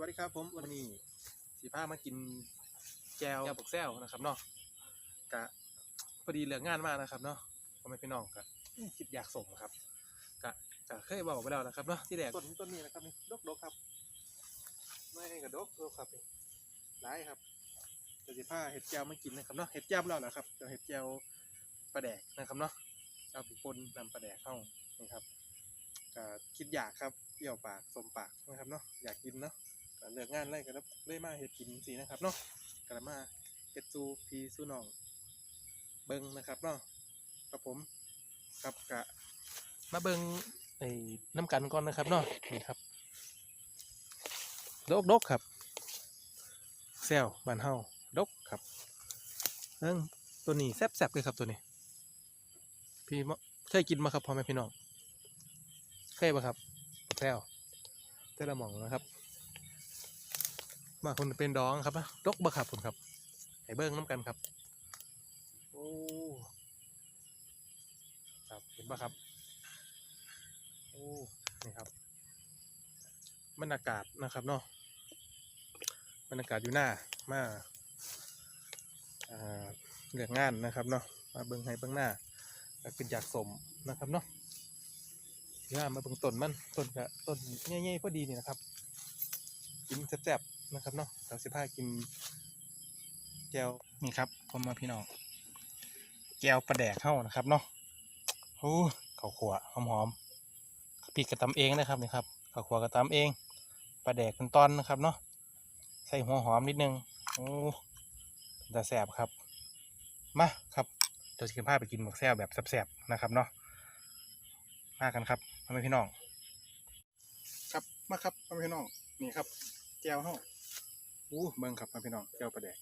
วัสดีครับผมวันนี้สีผ้ามากินแจวแจวบกแซวนะครับเนาะกะพอดีเหลืองานมากนะครับเนาะพ่อแม่พี่น้องกะคิดอยากส่งครับกะกะเคยบอกไปแล้วนะครับเนาะที่แรกต้นต้นนี้นะครับนี่ดกดกครับไม่กับดกดกครับนี่หลายครับจะสีผ้าเห็ดแจวมากินนะครับเนาะเห็ดแจวแล้วนะครับจะเห็ดแจวปลาแดกนะครับเนาะเอาไปปนนำปลาแดกเข้านี่ครับก็คิดอยากครับเปรี้ยวปากสมปากนะครับเนาะอยากกินเนาะก็ เลือกงานไรก็เลยมาเฮ็ดกินสินะครับเนาะก็เลยมาเฮ็ดซูพีซูนอง เบิงนะครับเนาะกับผมกับกะมาเบิงไอ้น้ำกันก่อนนะครับเนาะนี่ครับดกดกครับแซวบ้านเฮาดกครับเรื่องตัวนี้แซ่บๆเลยครับตัวนี้ พี่มเคยกินมาครับพ่อแม่พี่น้องเคยปะครับแซวแต่ละหม่องนะครับ มาคนเป็นดองครับนะดกบะครับผมครับไห้เบิ้งน้ำกันครับ โอ้ครับเห็นปะครับ โอ้นี่ครับบรรยากาศนะครับเนาะบรรยากาศอยู่หน้ามาอ่าเลือกงานนะครับเนาะมาเบิ้งให้เบิ้งหน้าก็ขึ้นจากสมนะครับเนาะงานมาเบิ้งต้นมันต้นกะต้นใหญ่ๆพอดีนี่นะครับกินแซ่บๆ นะครับเนาะเราสิพากินแก้วนี่ครับพ่อมาพี่น้องแก้วปลาแดกเข้านะครับเนาะโอ้ข้าวขัวหอมๆปีกกระตำเองนะครับนี่ครับข้าวขัวกระตำเองปลาแดกเป็นตอนนะครับเนาะใส่หัวหอมนิดนึงโอ้จะแซ่บครับมาครับเดี๋ยวจะกินผ้าไปกินหมกแซ่บแบบแซ่บๆนะครับเนาะมากันครับพ่อแม่พี่น้อง ครับมาครับพ่อแม่พี่น้องนี่ครับแก้วเฮา อู้เบิ่งครับพ่อพี่น้องแก้วปลาแดก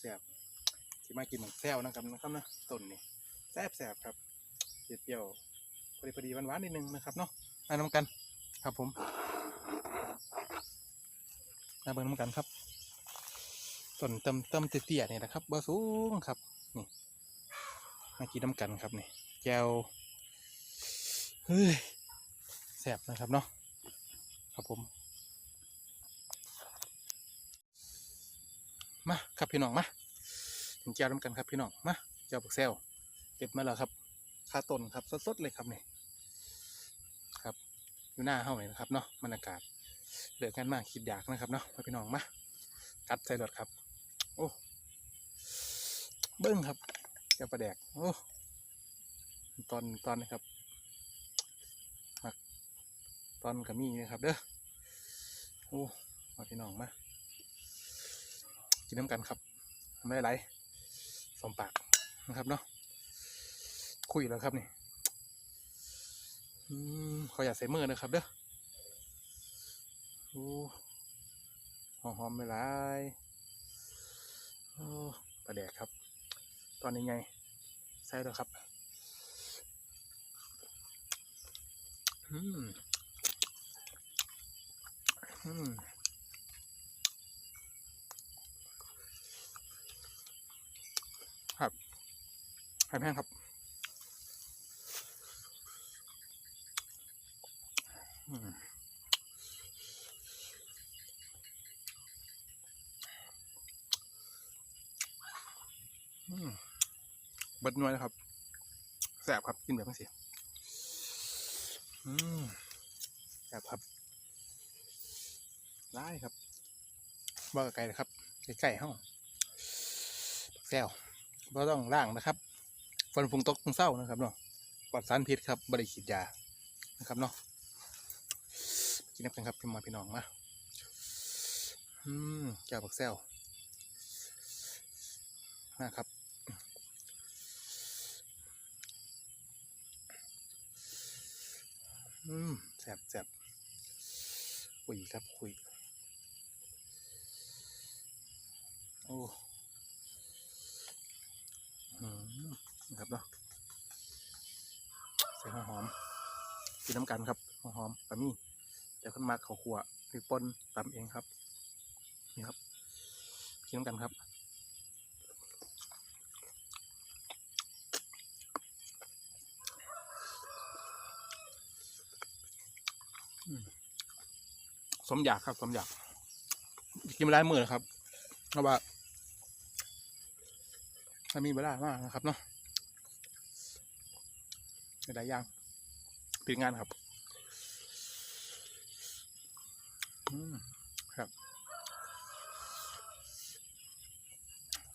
แซ่บๆที่มากินหมกแซวนะครับนะครับนะต้นนี่แซ่บๆครับเปรี้ยวๆพอดีพอดีหวานๆนิดนึงนะครับเนาะมาน้ำกันครับผมมาเบิ่งน้ำกันครับต้นเติมเติมเตี้ยๆนี่นะครับเบอร์สูงครับนี่มากินน้ำกันครับนี่แก้วเฮ้ยแซ่บนะครับเนาะครับผม มาครับพี่น้องมาถึงเจ้าน้ำกันครับพี่น้องมาเจ้าบักแซวเก็บมาแล้วครับคาต้นครับสดๆเลยครับนี่ครับอยู่หน้าเฮาเลยนะครับเนาะบรรยากาศเหลือกันมากคิดอยากนะครับเนาะมาพี่น้องมากัดใส่รถครับ โอ้เบิ้งครับเจ้าปลาแดกโอ้ตอนตอนนะครับตอนกระมีนะครับเด้อโอ้มาพี่น้องมา นน้ำกันครับ ไม่ไรสมปากนะครับเนาะคุยแล้วครับนี่ขออย่าใส่มือนะครับเด้อหอมหอมไม่ไรโอ้ปลาแดกครับ ตอนนี้ไงใส่แล้วครับอืมอืม ไข่ แห้งครับอืมบดนวยนะครับ แสบครับ กินแบบนี้สิอืมแสบครับ ได้ครับว่าไก่นะครับ ไก่ๆห้องแซวบ่ต้องล่างนะครับ ฝนฝนตกตรงเศร้านะครับเนาะปลอดสารพิษครับบริขีดยานะครับเนาะกินน้ำกันครับพี่มาพี่น้องมาอืมแก้วบักแซวนะครับอืมแสบแสบคุยครับคุยโอ้อืม นะครับเนาะใส่หัวหอมกินน้ำกันครับหัวหอมปลามี่เดี๋ยวขึ้นมาเขาขวพริกป่นตำเองครับนี่ครับกินน้ำกันครับสมอยากครับสมอยากกินมาหลายมือแล้วครับเพราะว่าถ้ามีเวลามากนะครับเนาะ หลายอย่างติดงานครับอืมครับ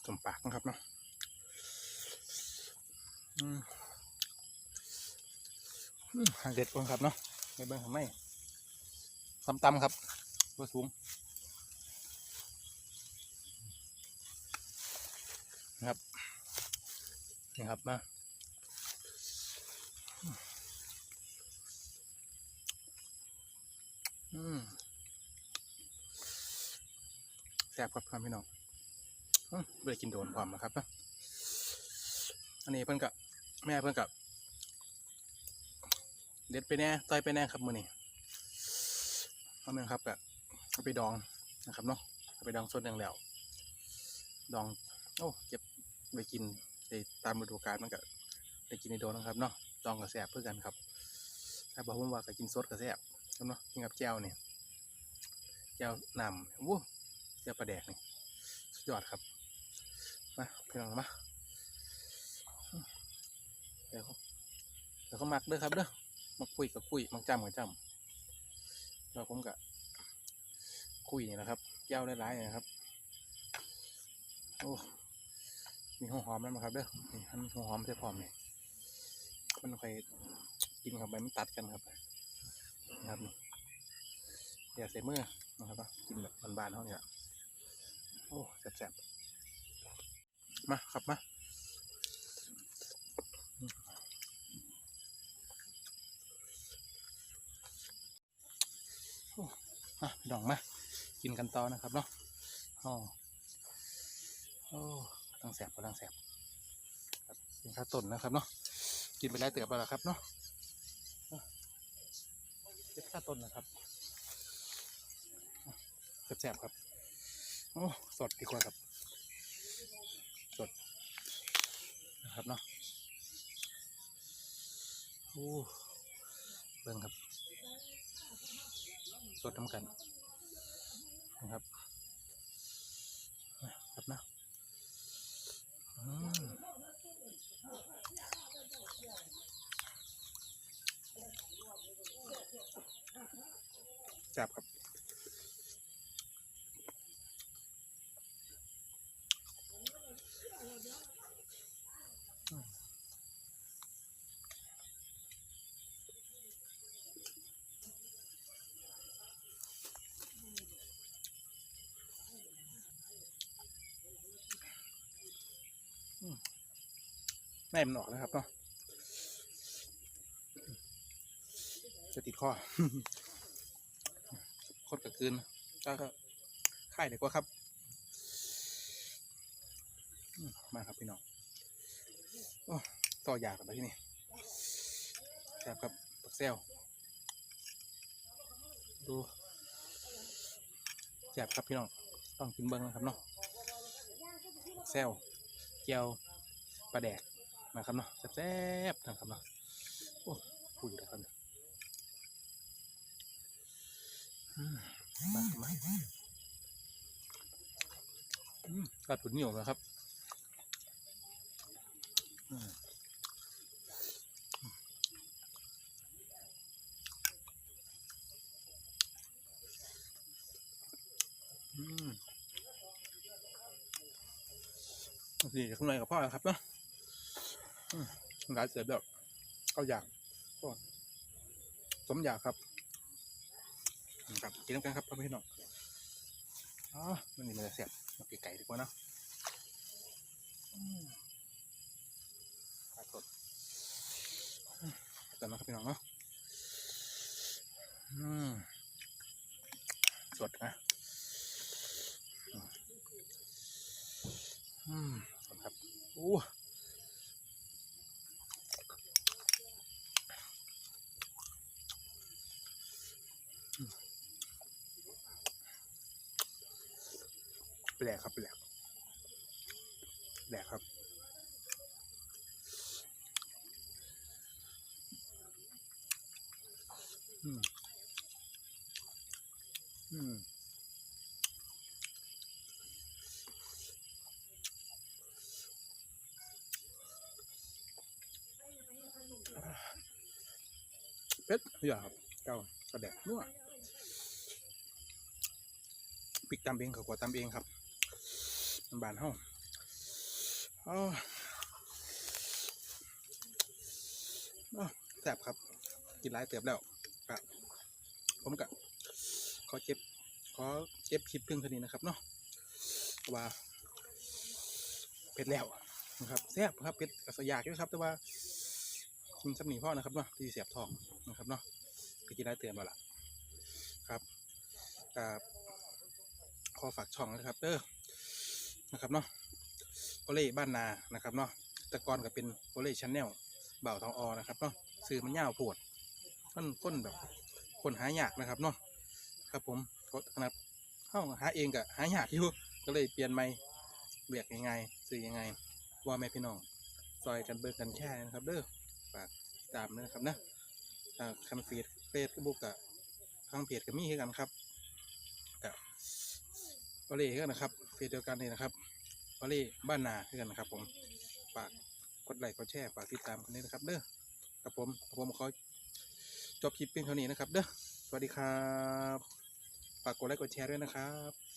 สมปากนะครับเนาะอืมอืมหางเด็ดก่อนครับเนาะในเบื้องของไม่ตำๆครับตัวสูงนะครับนี่ครับมาอืม แซ่บครับพี่น้องอืมไม่ได้กินโดนความนะครับนะอันนี้เพิ่นกับแม่เพิ่นกับเด็ดไปแน่ต่อยไปแน่ครับมือนี้เอาเมืองครับกะเอาไปดองนะครับเนาะเอาไปดองสดอย่างแล้วดองโอ้เก็บไปกินในตามฤดูกาลมันก็ได้กินในโดนนะครับเนาะดองกับแสบเพื่อกันครับ ถ้าบอกว่าก็กินสดกับแสบ ครับเนาะกินกับแจ่วเนี่ยแจ่วนำวู้แจ่วปลาแดกนี่สุดยอดครับ มาพี่น้องมาเดี๋ยวเขาเดี๋ยวเขามักเด้อครับเด้อมาคุยกับคุยมักจำกับจำแล้วผมก็คุยนี่นะครับแก้วหลายๆนะครับโอ้มีหัวหอมแล้วมั้งครับเด้อนี่มันหัวหอมใส่พร้อมนี่มันค่อยกินเข้าไปมันตัดกันครับ นะครับอย่าใส่มือนะครับว่ากินแบบบานๆเท่านี้ละโอ้แซ่บๆมาครับมาโอ้มาพี่น้องมา กินกันต่อนะครับเนาะอ๋อโอ้กำลังแสบกำลังแสบครับเป็นข้าวต้นนะครับเนาะ กินไปแล้วเตือบไปแล้วครับเนาะ ค่าต้นนะครับแสบๆครับ โอ้สดดีกว่าครับ สดนะครับเนาะโอ้เบิ่งครับ สดน้ำกันนะครับนะ อืม จับครับแม่มันออกแล้วครับเนาะจะติดคอ คตรกระคืนก็ก็ค่ายดีกว่าครับอืมมาครับพี่น้องโอ้ต่อยากกันไปที่นี่แซ่บครับปักเซลดูแซ่บครับพี่น้อง ต้องกินเบิ้งนะครับเนาะปักเซลเจียวปลาแดกนะครับเนาะแซ่บๆนะครับเนาะโอ้พูดอยู่แล้วครับ อืมมามอืมกัดผุนเหนียวนะครับอืมอืมนี่ข้างในกับพ่อครับเนาะอืมร้านเสร็จแล้วเข้าอย่ากก็สมอยากครับ ครับกินน้ำกันครับพ่อพี่น้องอ๋อมันนี่มันจะเสียบเอาไก่ดีกว่านะขาดสดกันนะครับพี่น้องเนาะอืมสดนะอืมครับโอ้ แหลกครับแหละแหลกครับอืมอืมเด็ดอย่าคเก้ากระแดกนัวปิกตามเองเขากว่าตามเองครับ บานเฮาอ๋ออ๋อแซ่บครับ กินหลายเติบแล้วกะผมกะขอเจ็บขอเจ็บคลิปเพียงเท่านี้นะครับเนาะว่าเผ็ดแล้วนะครับแซ่บครับเผ็ดกระสยากอยู่ครับ แต่ว่ากินสับหนีพ่อนะครับเนาะที่เสียบทองนะครับเนาะไปกินได้เตือนมาละครับกับขอฝากช่องนะครับเด้อ นะครับเนาะโอเล่บ้านนานะครับเนาะแตะกอนก็เป็นโอเล่ชาแนลเบ่าทองออนะครับเนาะซื้อมันยาวโพดคนคนแบบคนหายากนะครับเนาะครับผมก็ขนาดเข้าหาเองก็หายากอยู่ก็เลยเปลี่ยนไม่เบียกยังไงสื่อยังไง ว่าแม่พี่น้องซอยกันเบิกกันแค่นะครับเด้อฝากตามนะครับนะคันฟีดเฟซบุ๊กกับทางเพจก็มีให้กันครับ วอลเล่กันนะครับเพจเดียวกันนี่นะครับวอลเล่บ้านนาให้กันนะครับ ผมฝากกดไลค์กดแชร์ฝากติดตามกันด้วยนะครับ เด้อกับผมผมขอจบคลิปเพียงเท่านี้นะครับ เด้อสวัสดีครับฝากกดไลค์กดแชร์ด้วยนะครับ